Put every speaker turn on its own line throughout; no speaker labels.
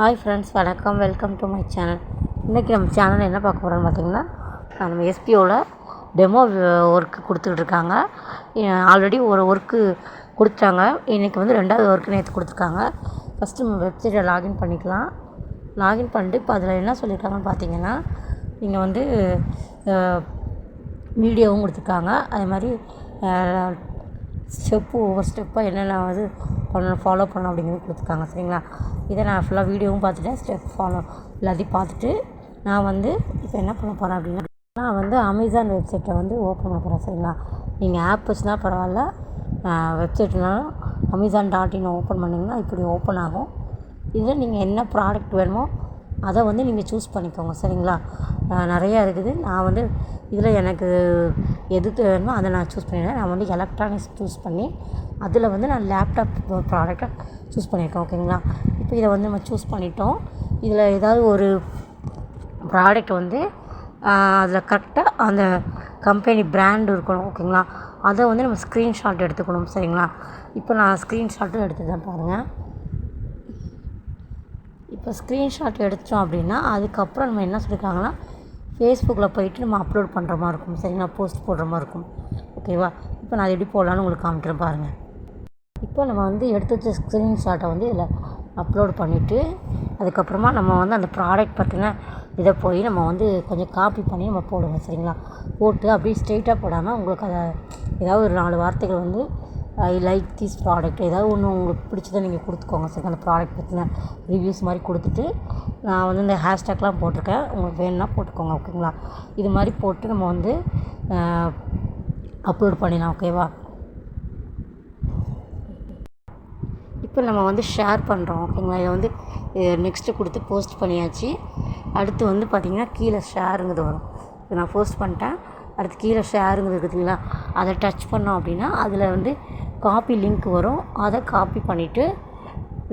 Hi friends வணக்கம். Welcome to my channel இன்றைக்கி நம்ம சேனல் என்ன பார்க்க போகிறோம்னு பார்த்தீங்கன்னா நம்ம எஸ்பிஓவில் டெமோ ஒர்க்கு கொடுத்துக்கிட்டு இருக்காங்க. ஆல்ரெடி ஒரு ஒர்க்கு கொடுத்துட்டாங்க. இன்றைக்கி வந்து ரெண்டாவது ஒர்க்கு நேற்று கொடுத்துருக்காங்க. ஃபஸ்ட்டு நம்ம வெப்சைட்டை லாகின் பண்ணிக்கலாம். லாகின் பண்ணிட்டு இப்போ அதில் என்ன சொல்லியிருக்காங்கன்னு பார்த்தீங்கன்னா நீங்கள் வந்து வீடியோவும் கொடுத்துருக்காங்க. அதே மாதிரி ஸ்டெப்பு ஒவ்வொரு ஸ்டெப்பாக என்னென்ன இது பண்ணணும் ஃபாலோ பண்ணணும் அப்படிங்கிறது கொடுத்துருக்காங்க. சரிங்களா? இதை நான் ஃபுல்லாக வீடியோவும் பார்த்துட்டேன். ஸ்டெப் ஃபாலோ எல்லாத்தையும் பார்த்துட்டு நான் வந்து இப்போ என்ன பண்ண போகிறேன் அப்படின்னா நான் வந்து அமேசான் வெப்சைட்டை வந்து ஓப்பன் பண்ண போகிறேன் சரிங்களா? நீங்கள் ஆப் வச்சுனா பரவாயில்ல. வெப்சைட்னாலும் அமேசான் டாட் இன் ஓப்பன் பண்ணிங்கன்னா இப்படி ஓப்பன் ஆகும். இதில் நீங்கள் என்ன ப்ராடக்ட் வேணுமோ அதை வந்து நீங்கள் சூஸ் பண்ணிக்கோங்க. சரிங்களா? நிறையா இருக்குது. நான் வந்து இதில் எனக்கு எது வேணுமோ அதை நான் சூஸ் பண்ணிடுறேன் நான் வந்து எலக்ட்ரானிக்ஸ் சூஸ் பண்ணி அதில் வந்து நான் லேப்டாப் ப்ராடக்டை சூஸ் பண்ணியிருக்கேன் ஓகேங்களா இப்போ இதை வந்து நம்ம சூஸ் பண்ணிட்டோம். இதில் ஏதாவது ஒரு ப்ராடக்ட் வந்து அதில் கரெக்டாக அந்த கம்பெனி பிராண்ட் இருக்கணும் ஓகேங்களா அதை வந்து நம்ம ஸ்க்ரீன்ஷாட் எடுத்துக்கணும் சரிங்களா? இப்போ நான் ஸ்க்ரீன்ஷாட்டும் எடுத்துக்கிறேன் பாருங்கள் இப்போ ஸ்க்ரீன்ஷாட் எடுத்தோம் அப்படின்னா அதுக்கப்புறம் நம்ம என்ன சொல்லியிருக்காங்கன்னா ஃபேஸ்புக்கில் போயிட்டு நம்ம அப்லோட் பண்ணுற மாதிரி இருக்கும். சரிங்களா போஸ்ட் போடுற மாதிரி இருக்கும். ஓகேவா இப்போ நான் எப்படி போடலான்னு உங்களுக்கு காமிக்கிறேன் பாருங்கள் இப்போ நம்ம வந்து எடுத்து வச்ச ஸ்க்ரீன்ஷாட்டை வந்து இதில் அப்லோட் பண்ணிவிட்டு அதுக்கப்புறமா நம்ம வந்து அந்த ப்ராடக்ட் பற்றின இதை போய் நம்ம வந்து கொஞ்சம் காப்பி பண்ணி நம்ம போடுவோம் சரிங்களா? போட்டு அப்படியே ஸ்ட்ரெயிட்டாக போடாமல் உங்களுக்கு அதை ஏதாவது ஒரு நாலு வார்த்தைகள் வந்து ஐ லைக் திஸ் ப்ராடக்ட் ஏதாவது ஒன்று உங்களுக்கு பிடிச்சதை நீங்கள் கொடுத்துக்கோங்க. சரி அந்த ப்ராடக்ட் பற்றின ரிவ்யூஸ் மாதிரி கொடுத்துட்டு நான் வந்து இந்த ஹேஷ்டேக்லாம் போட்டிருக்கேன். உங்களுக்கு வேணும்னா போட்டுக்கோங்க ஓகேங்களா? இது மாதிரி போட்டு நம்ம வந்து அப்லோட் பண்ணிடலாம் ஓகேவா? இப்போ நம்ம வந்து ஷேர் பண்ணுறோம் ஓகேங்களா? இதை வந்து நெக்ஸ்ட்டு கொடுத்து போஸ்ட் பண்ணியாச்சு. அடுத்து வந்து பார்த்திங்கன்னா கீழே ஷேருங்கிறது வரும். இது நான் போஸ்ட் பண்ணிட்டேன். அடுத்து கீழே ஷேருங்கிறது இருக்குதுங்களா? அதை டச் பண்ணோம் அப்படின்னா அதில் வந்து காப்பி லிங்க் வரும். அதை காப்பி பண்ணிவிட்டு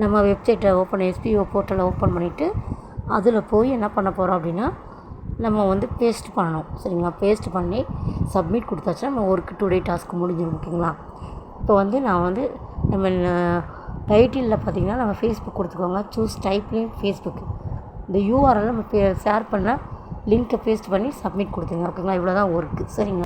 நம்ம வெப்சைட்டை ஓப்பன் எஸ்பிஓ போர்ட்டலை ஓப்பன் பண்ணிவிட்டு அதில் போய் என்ன பண்ண போகிறோம் அப்படின்னா நம்ம வந்து பேஸ்ட் பண்ணணும். சரிங்களா? பேஸ்ட் பண்ணி சப்மிட் கொடுத்தாச்சுன்னா நம்ம ஒர்க்கு டே டாஸ்க் முடிஞ்சிடும் ஓகேங்களா? இப்போ வந்து நான் வந்து நம்ம டைட்டிலில் பார்த்திங்கன்னா நம்ம ஃபேஸ்புக் கொடுத்துக்கோங்க. சூஸ் டைப்லேயும் ஃபேஸ்புக் இந்த யூஆர்எல் நம்ம ஷேர் பண்ண லிங்க்கை பேஸ்ட் பண்ணி சப்மிட் கொடுத்துங்க ஓகேங்களா? இவ்வளோ தான் ஒர்க்கு சரிங்களா?